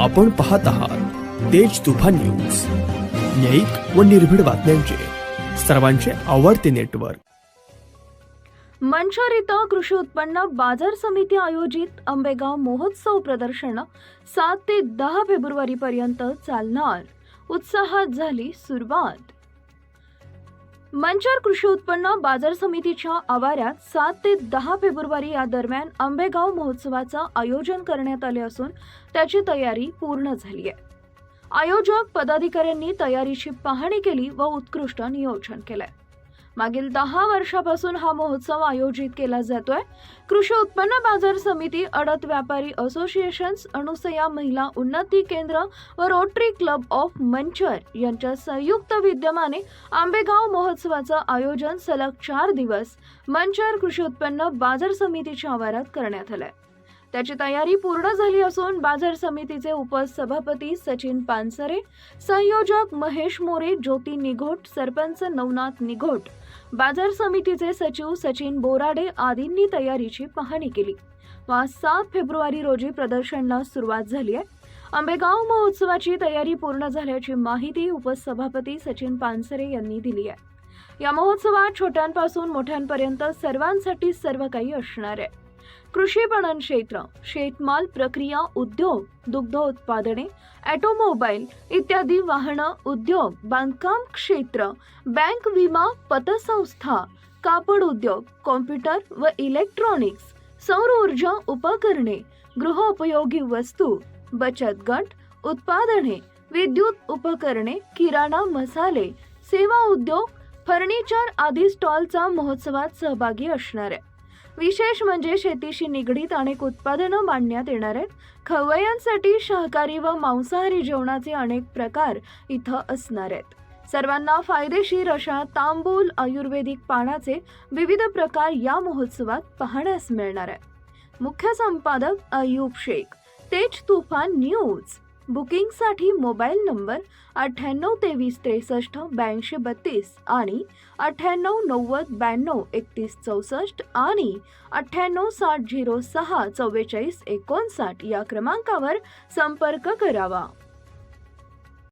आपण पाहत आहात तेज तुफान न्यूज. न्यायिक व निर्भीड बातम्यांचे. सर्वांचे आवडते नेटवर्क. मंचर इथं कृषी उत्पन्न बाजार समिती आयोजित आंबेगाव महोत्सव प्रदर्शन सात ते दहा फेब्रुवारी पर्यंत चालणार. उत्साहात झाली सुरुवात. मंचर कृषी उत्पन्न बाजार समितीच्या आवारात सात ते दहा फेब्रुवारी या दरम्यान आंबेगाव महोत्सवाचं आयोजन करण्यात आले असून त्याची तयारी पूर्ण झाली आहे. आयोजक पदाधिकाऱ्यांनी तयारीची पाहणी केली व उत्कृष्ट नियोजन केलंय. मागील दहा वर्षापासून हा महोत्सव आयोजित केला जातोय. कृषी उत्पन्न बाजार समिती अडत व्यापारी असोसिएशन्स अनुसया महिला उन्नती केंद्र व रोटरी क्लब ऑफ मंचर यांच्या संयुक्त विद्यमाने आंबेगाव महोत्सवाचं आयोजन सलग चार दिवस मंचर कृषी उत्पन्न बाजार समितीच्या आवारात करण्यात आलंय. त्याची तयारी पूर्ण झाली असून बाजार समितीचे उपसभापती सचिन पानसरे संयोजक महेश मोरे ज्योती निघोट सरपंच नवनाथ निघोट बाजार समितीचे सचिव सचिन बोराडे आदींनी तयारीची पाहणी केली. व सात फेब्रुवारी रोजी प्रदर्शनला सुरुवात झाली आहे. आंबेगाव महोत्सवाची तयारी पूर्ण झाल्याची माहिती उपसभापती सचिन पानसरे यांनी दिली आहे. या महोत्सवात छोट्यांपासून मोठ्यांपर्यंत सर्वांसाठी सर्व काही असणार आहे. कृषी पणन क्षेत्र शेतमाल प्रक्रिया उद्योग दुग्ध उत्पादने ॲटोमोबाईल इत्यादी वाहनं उद्योग बांधकाम क्षेत्र बँक विमा पतसंस्था कापड उद्योग कॉम्प्युटर व इलेक्ट्रॉनिक्स सौर ऊर्जा उपकरणे गृहोपयोगी वस्तू बचत गट उत्पादने विद्युत उपकरणे किराणा मसाले सेवा उद्योग फर्निचर आदी स्टॉलचा महोत्सवात सहभागी असणार. आहे विशेष म्हणजे शेतीशी निगडीत अनेक उत्पादनं मांडण्यात येणार आहेत. खवय्यांसाठी शाकाहारी व मांसाहारी जेवणाचे अनेक प्रकार इथं असणार आहेत. सर्वांना फायदेशीर अशा तांबूल आयुर्वेदिक पानाचे विविध प्रकार या महोत्सवात पाहण्यास मिळणार आहे मुख्य संपादक अयूब शेख. तेज तुफान न्यूज. बुकिंगसाठी मोबाईल नंबर अठ्ठ्याण्णव तेवीस त्रेसष्ट ब्याऐंशी बत्तीस आणि अठ्ठ्याण्णव नव्वद ब्याण्णव एकतीस चौसष्ट आणि अठ्ठ्याण्णव साठ झिरो सहा चव्वेचाळीस एकोणसाठ या क्रमांकावर संपर्क करावा.